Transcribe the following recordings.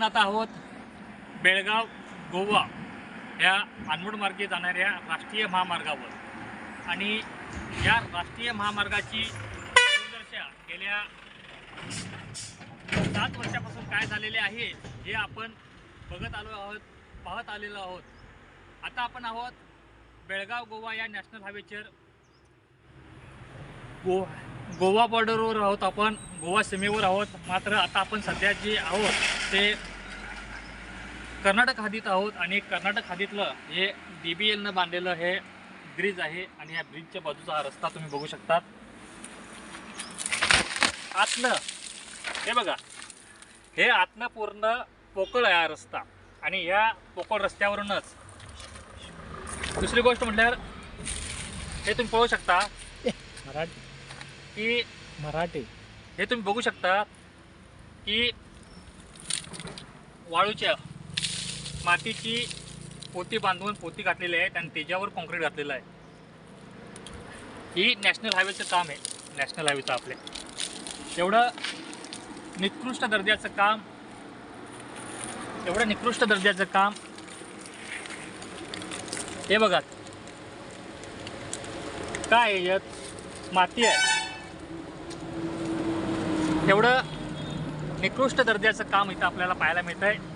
आपण आता आहोत. बेळगाव गोवा या अनमोड मार्गे जाणाऱ्या राष्ट्रीय महामार्गावर. आणि या राष्ट्रीय महामार्गाची दुर्दशा गेल्या सात वर्षापासून काय झालेले आहे हे आपण बघत आलो आहोत पाहत आलेलो आहोत. आता आपण आहोत बेळगाव गोवा या नॅशनल हायवेच्या गो गोवा बॉर्डरवर आहोत आपण गोवा सीमेवर आहोत. मात्र आता आपण सध्या जे आहोत ते कर्नाटक हद्दीत आहोत आणि कर्नाटक हद्दीतलं हे डी बी एलनं बांधलेलं हे ब्रिज आहे आणि या ब्रिजच्या बाजूचा हा रस्ता तुम्ही बघू शकतात. आतलं हे बघा हे आतनं पूर्ण पोकळ आहे हा रस्ता आणि या पोकळ रस्त्यावरूनच. दुसरी गोष्ट म्हटल्यावर हे तुम्ही पाहू शकता. मराठी. की मराठी. हे तुम्ही बघू शकता की वाळूच्या मातीची पोती बांधून पोती घातलेली आहे आणि त्याच्यावर कॉन्क्रीट घातलेलं आहे. ही नॅशनल हायवेचं काम आहे. नॅशनल हायवेचं आपले. एवढं निकृष्ट दर्जाचं काम एवढं निकृष्ट दर्जाचं काम. हे बघा. काय आहे? यात माती आहे. एवढं निकृष्ट दर्जाचं काम इथं आपल्याला पाहायला मिळतं आहे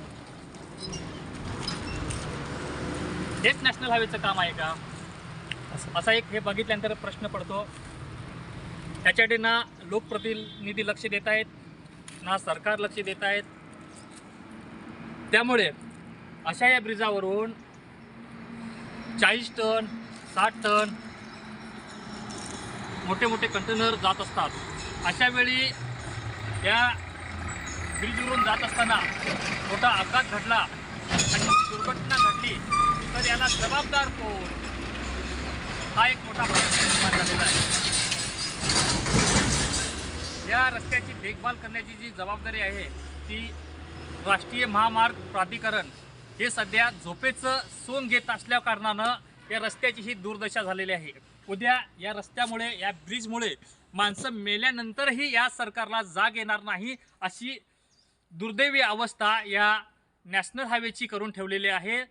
हेच नॅशनल हायवेचं काम आहे का? असा एक हे बघितल्यानंतर प्रश्न पडतो. त्याच्याकडे ना लोकप्रतिनिधी लक्ष देत आहेत ना सरकार लक्ष देत आहेत. त्यामुळे अशा या ब्रिजावरून चाळीस टन साठ टन मोठे मोठे कंटेनर जात असतात. अशा वेळी या ब्रिजवरून जात असताना मोठा अपघात घडला आणि दुर्घटना घडली. तर याला जबाबदार कोण? हा एक मोठा प्रश्न निर्माण झालेला आहे. या रस्त्याची देखभाल करण्याची जी जबाबदारी आहे ती राष्ट्रीय महामार्ग प्राधिकरण हे सध्या झोपेचं सोंग घेत असल्या कारणानं या रस्त्याची ही दुर्दशा झालेली आहे. उद्या या रस्त्यामुळे या ब्रिजमुळे माणसं मेल्यानंतरही या सरकारला जाग येणार नाही अशी दुर्दैवी अवस्था या नॅशनल हायवेची करून ठेवलेली आहे.